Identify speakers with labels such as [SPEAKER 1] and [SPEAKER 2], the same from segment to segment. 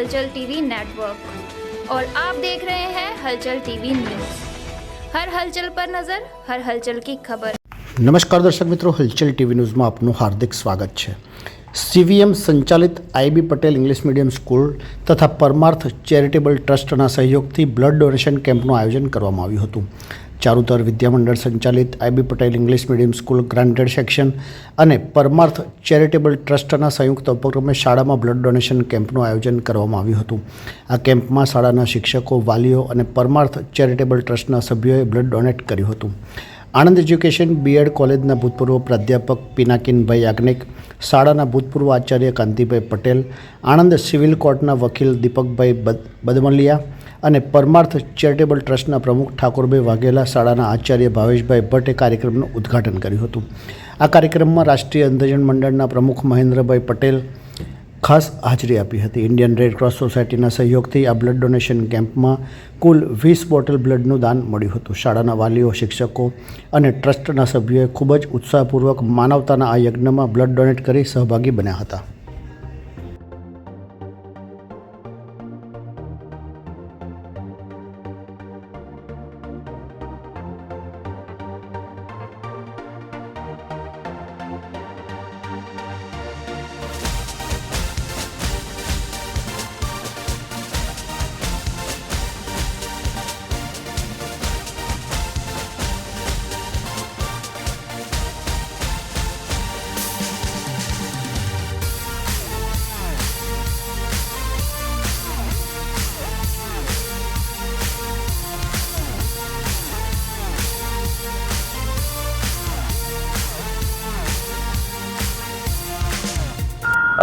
[SPEAKER 1] हलचल TV network और आप देख रहे हैं हलचल टीवी न्यूज हर हलचल पर नजर हर हलचल की खबर
[SPEAKER 2] નમસ્કાર દર્શક મિત્રો હલચલ ટીવી ન્યૂઝમાં આપનું હાર્દિક સ્વાગત છે સીવીએમ સંચાલિત IB Patel English medium school તથા પરમાર્થ ચેરિટેબલ ટ્રસ્ટના સહયોગથી બ્લડ ડોનેશન કેમ્પનું આયોજન કરવામાં આવ્યું હતું. ચારુતર વિદ્યામંડળ સંચાલિત IB Patel English medium school granted section અને પરમાર્થ ચેરિટેબલ ટ્રસ્ટના સંયુક્ત ઉપક્રમે શાળામાં બ્લડ ડોનેશન કેમ્પનું આયોજન કરવામાં આવ્યું હતું. આ કેમ્પમાં શાળાના શિક્ષકો, વાલીઓ અને પરમાર્થ ચેરિટેબલ ટ્રસ્ટના સભ્યોએ બ્લડ ડોનેટ કર્યું હતું. આણંદ એજ્યુકેશન બીએડ કોલેજના ભૂતપૂર્વ પ્રાધ્યાપક પિનાકિનભાઈ યાજ્ઞિક શાળાના ભૂતપૂર્વ આચાર્ય કાંતિભાઈ પટેલ, આણંદ સિવિલ કોર્ટના વકીલ દીપકભાઈ બદ- બદમલિયા અને પરમાર્થ ચેરિટેબલ ટ્રસ્ટના પ્રમુખ ઠાકોરભાઈ વાઘેલા શાળાના આચાર્ય ભાવેશભાઈ ભટ્ટે કાર્યક્રમનું ઉદ્ઘાટન કર્યું હતું. આ કાર્યક્રમમાં રાષ્ટ્રીય અંધજન મંડળના પ્રમુખ મહેન્દ્રભાઈ પટેલ ખાસ હાજરી આપી હતી. ઇન્ડિયન રેડ ક્રોસ સોસાયટીના સહયોગથી આ બ્લડ ડોનેશન કેમ્પમાં કુલ વીસ બોટલ બ્લડનું દાન મળ્યું હતું. શાળાના વાલીઓ, શિક્ષકો અને ટ્રસ્ટના સભ્યોએ ખૂબ જ ઉત્સાહપૂર્વક માનવતાના આ યજ્ઞમાં બ્લડ ડોનેટ કરી સહભાગી બન્યા હતા.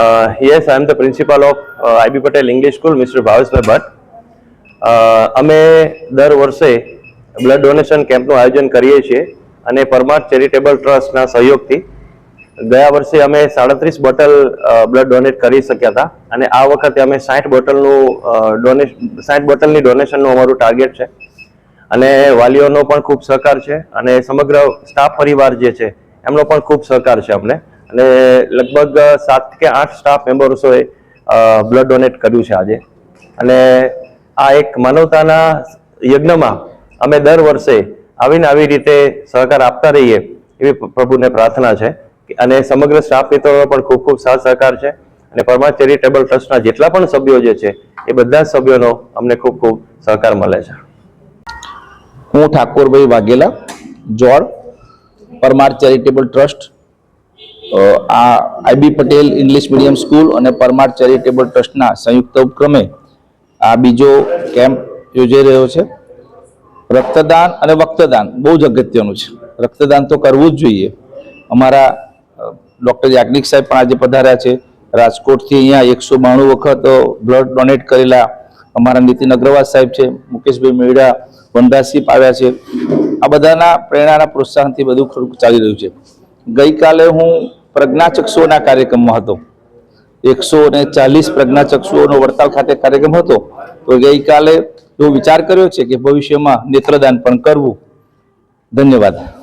[SPEAKER 3] Uh, yes, I am the principal of uh, IB Patel English School, Mr. Bhavesભાઈ Bhatt અમે દર વર્ષે બ્લડ ડોનેશન કેમ્પનું આયોજન કરીએ છીએ અને પરમાર્થ ચેરિટેબલ ટ્રસ્ટના સહયોગથી. ગયા વર્ષે અમે સાડત્રીસ બોટલ બ્લડ ડોનેટ કરી શક્યા હતા અને આ વખતે અમે સાઠ બોટલનું ડોનેશન સાઠ બોટલની ડોનેશનનું અમારું ટાર્ગેટ છે. અને વાલીઓનો પણ ખૂબ સહકાર છે અને સમગ્ર સ્ટાફ પરિવાર જે છે એમનો પણ ખૂબ સહકાર છે અમને. અને લગભગ સાત કે આઠ સ્ટાફ મેમ્બર્સોએ બ્લડ ડોનેટ કર્યું છે આજે. અને આ એક માનવતાના યજ્ઞમાં અમે દર વર્ષે આવીને આવી રીતે સહકાર આપતા રહીએ એવી પ્રભુને પ્રાર્થના છે અને સમગ્ર સ્ટાફ મિત્રોનો પણ ખૂબ ખૂબ સાથ સહકાર છે. અને પરમા ચેરિટેબલ ટ્રસ્ટના જેટલા પણ સભ્યો જે છે, એ બધા સભ્યોનો અમને ખૂબ ખૂબ સહકાર મળે છે.
[SPEAKER 4] હું ઠાકોરભાઈ વાઘેલા જોડ પરમાર ચેરિટેબલ ટ્રસ્ટ આ IB Patel English medium school અને પરમાર ચેરિટેબલ ટ્રસ્ટના સંયુક્ત ઉપક્રમે આ બીજો કેમ્પ યોજાઈ રહ્યો છે. રક્તદાન અને વક્તદાન બહુ જ અગત્યનું છે. રક્તદાન તો કરવું જ જોઈએ. અમારા ડૉક્ટર યાજ્ઞિક સાહેબ પણ આજે પધાર્યા છે. રાજકોટથી અહીંયા એકસો બાણું વખત બ્લડ ડોનેટ કરેલા અમારા નીતિન અગ્રવાલ સાહેબ છે, મુકેશભાઈ મેળા વનરાજસિંહ આવ્યા છે. આ બધાના પ્રેરણાના પ્રોત્સાહનથી બધું ચાલી રહ્યું છે. ગઈકાલે હું પ્રજ્ઞાચક્ષુઓના કાર્યક્રમમાં હતો. એકસો ને ચાલીસ પ્રજ્ઞાચક્ષુઓનો વડતાલ ખાતે કાર્યક્રમ હતો. તો ગઈકાલે એવો વિચાર કર્યો છે કે ભવિષ્યમાં નેત્રદાન પણ કરવું. ધન્યવાદ.